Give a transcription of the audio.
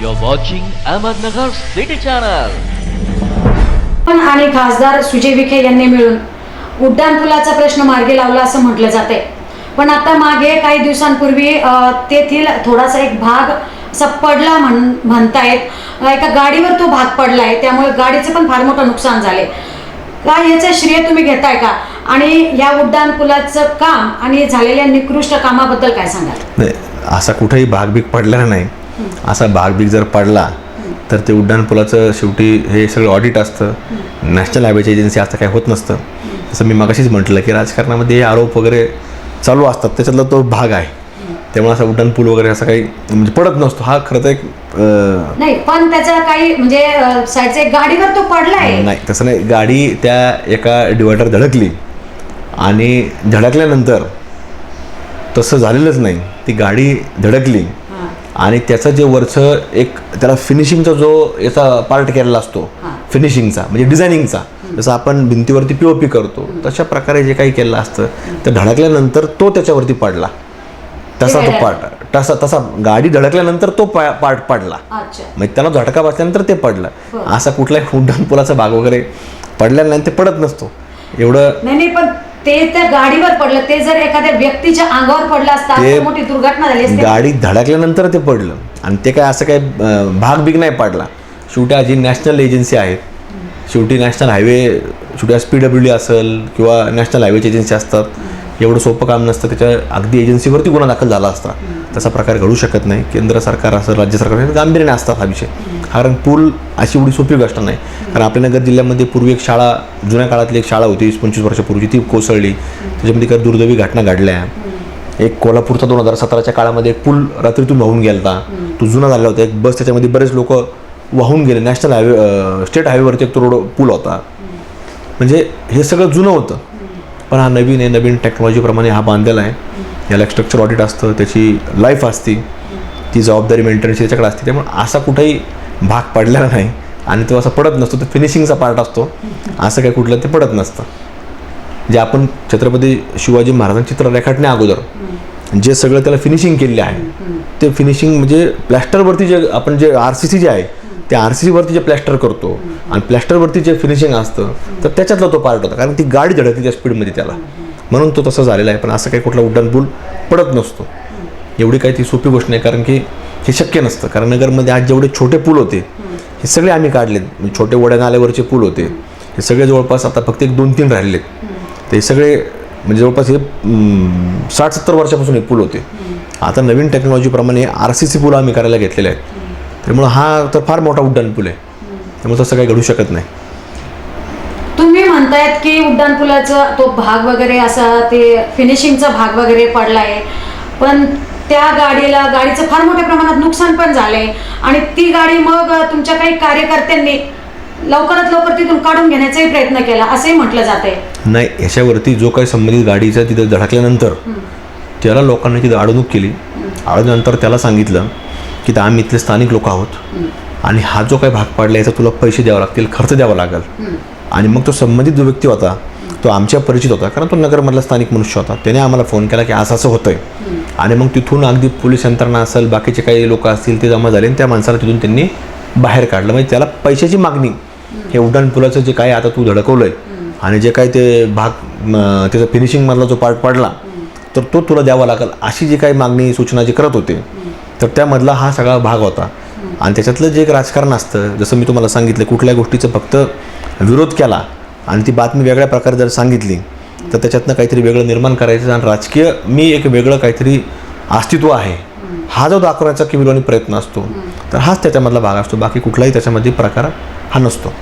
You're watching Ahmednagar City Channel. पण आणि खासदार सुजय विखे यांनी मिळून उड्डाण पुलाचा प्रश्न मार्गी लावला असं म्हटलं जाते. पण आता मागे काही दिवसांपूर्वी तेथील थोडासा एक भाग असा पडला म्हण म्हणतायत. एका गाडीवर तो भाग पडलाय त्यामुळे गाडीचं पण फार मोठं नुकसान झाले काय याचं श्रेय तुम्ही घेताय का? आणि या उड्डाण पुलाचं काम आणि झालेल्या निकृष्ट कामाबद्दल काय सांगाल? असा कुठेही भागबीग पडलेला नाही. असा भागबीग जर पडला तर ते उड्डाणपुलाचं शेवटी हे सगळं ऑडिट असतं. नॅशनल हायवेची एजन्सी असं काही होत नसतं. जसं मी मगाशीच म्हटलं की राजकारणामध्ये हे आरोप वगैरे चालू असतात. त्याच्यातला तो भाग आहे. त्यामुळे असा उड्डाणपूल वगैरे असं काही म्हणजे पडत नसतो. हा खरं तर एक नाही पण त्याचा काही म्हणजे साईडचा गाडीवर तो पडलाय. नाही तसं नाही. गाडी त्या एका डिवायडर धडकली आणि धडकल्यानंतर तसं झालेलंच नाही. ती गाडी धडकली. आणि त्याचं जे वरचं एक त्याला फिनिशिंगचा जो याचा पार्ट केलेला असतो. फिनिशिंगचा म्हणजे डिझायनिंगचा जसं आपण भिंतीवरती पी ओ पी करतो तशा प्रकारे जे काही केलेलं असतं ते धडकल्यानंतर तो त्याच्यावरती पडला. तसा तो पार्ट तसा तसा गाडी धडकल्यानंतर तो पार्ट पडला. म्हणजे त्याला झटका बसल्यानंतर ते पडलं. असा कुठलाही उड्डाण पुलाचा भाग वगैरे पडलेला नाही ते पडत नसतो. एवढं नाही नाही पण ते त्या गाडीवर पडलं ते जर एखाद्या व्यक्तीच्या अंगावर पडलं असतं ते- तर मोठी दुर्घटना झाली असती. गाडी धडकल्यानंतर ते पडलं. आणि ते काय असं काय अं, भाग बिग नाही पडला. शेवटी जी नॅशनल एजन्सी आहेत. शेवटी नॅशनल हायवे शेवटी आज पी डब्ल्यू डी असेल किंवा नॅशनल हायवेची एजन्सी असतात. एवढं सोपं काम नसतं त्याच्या अगदी एजन्सीवरती गुन्हा दाखल झाला असता. तसा प्रकार घडू शकत नाही. केंद्र सरकार असं राज्य सरकार गांभीर्याने असतात हा विषय. कारण पूल अशी एवढी सोपी गोष्ट नाही. कारण आपल्या नगर जिल्ह्यामध्ये पूर्वी एक शाळा जुन्या काळातली एक शाळा होती वीस पंचवीस वर्षापूर्वी ती कोसळली. त्याच्यामध्ये काही दुर्दैवी घटना घडल्या. एक कोल्हापूरचा दोन हजार सतराच्या काळामध्ये एक पूल रात्रीतून वाहून गेलता. तो जुना झाला होता. एक बस त्याच्यामध्ये बरेच लोक वाहून गेले. नॅशनल हायवे स्टेट हायवेवरती एक तो रोड पूल होता. म्हणजे हे सगळं जुनं होतं. पण हा नवीन आहे नवीन टेक्नॉलॉजीप्रमाणे हा बांधलेला आहे. याला स्ट्रक्चर ऑडिट असतं त्याची लाईफ असती. ती जबाबदारी मेंटेनन्स त्याच्याकडे असते. त्यामुळे असा कुठेही भाग पडलेला नाही. आणि तो असा पडत नसतो तो फिनिशिंगचा पार्ट असतो. असं काही कुठलं ते पडत नसतं. जे आपण छत्रपती शिवाजी महाराजांची चित्र रेखाटण्या अगोदर जे सगळं त्याला फिनिशिंग केलेलं आहे ते फिनिशिंग म्हणजे प्लॅस्टरवरती जे आपण जे आर सी सी जे आहे त्या आर सी सीवरती जे प्लॅस्टर करतो आणि प्लॅस्टरवरती जे फिनिशिंग असतं तर त्याच्यातला तो पार्ट होता. कारण ती गाडी धडकली त्या स्पीडमध्ये त्याला. म्हणून तो तसा झालेला आहे. पण असं काही कुठला उड्डाणपूल पडत नसतो. एवढी काही ती सोपी गोष्ट नाही. कारण की हे शक्य नसतं. कारण नगरमध्ये आज जेवढे छोटे पूल होते हे सगळे आम्ही काढलेत. म्हणजे छोटे ओढ्या नाल्यावरचे पूल होते. हे सगळे जवळपास आता फक्त एक दोन तीन राहिलेत ते सगळे म्हणजे जवळपास हे साठ सत्तर वर्षापासून हे पूल होते. आता नवीन टेक्नॉलॉजीप्रमाणे आर सी सी पूल आम्ही करायला घेतलेले आहेत. त्यामुळं हा तर फार मोठा उड्डाण पूल आहे. त्यामुळे तसं काही घडू शकत नाही. तुम्ही म्हणतायत की उड्डाण पुलाचा तो भाग वगैरे असा ते फिनिशिंगचा भाग वगैरे पडलाय. पण त्या गाडीला गाडीचं फार मोठ्या प्रमाणात नुकसान पण झालंय. आणि ती गाडी मग तुमच्या काही कार्यकर्त्यांनी लवकरात लवकर तिथून काढून घेण्याचाही प्रयत्न केला असंही म्हटलं जाते नाही याच्यावरती जो काही संबंधित गाडीचा तिथं धडकल्यानंतर त्याला लोकांनी तिथं अडवणूक केली. अडवल्यानंतर त्याला सांगितलं की आम्ही इथले स्थानिक लोक आहोत. आणि हा जो काही भाग पाडला याचा तुला पैसे द्यावे लागतील खर्च द्यावा लागेल. आणि मग तो संबंधित जो व्यक्ती होता तो आमच्या परिचित होता कारण तो नगरमधला स्थानिक मनुष्य होता. त्याने आम्हाला फोन केला की असं असं होतंय. आणि मग तिथून अगदी पोलीस यंत्रणा असेल बाकीचे काही लोक असतील ते जमा झाले आणि त्या माणसाला तिथून त्यांनी बाहेर काढलं. म्हणजे त्याला पैशाची मागणी हे उड्डाण पुलाचं जे काय आता तू धडकवलंय आणि जे काय ते भाग त्याचा फिनिशिंगमधला जो पार्ट पडला तर तो तुला द्यावा लागेल अशी जी काही मागणी सूचना जे करत होते तर त्यामधला हा सगळा भाग होता. आणि त्याच्यातलं जे एक राजकारण असतं जसं मी तुम्हाला सांगितलं कुठल्या गोष्टीचं फक्त विरोध केला आणि ती बातमी वेगळ्या प्रकारे जर सांगितली तर त्याच्यातनं काहीतरी वेगळं निर्माण करायचं आणि राजकीय मी एक वेगळं काहीतरी अस्तित्व आहे. हा जो दाखवण्याचा किविलोनी प्रयत्न असतो तर हाच त्याच्यामधला भाग असतो. बाकी कुठलाही त्याच्यामध्ये प्रकार हा नसतो.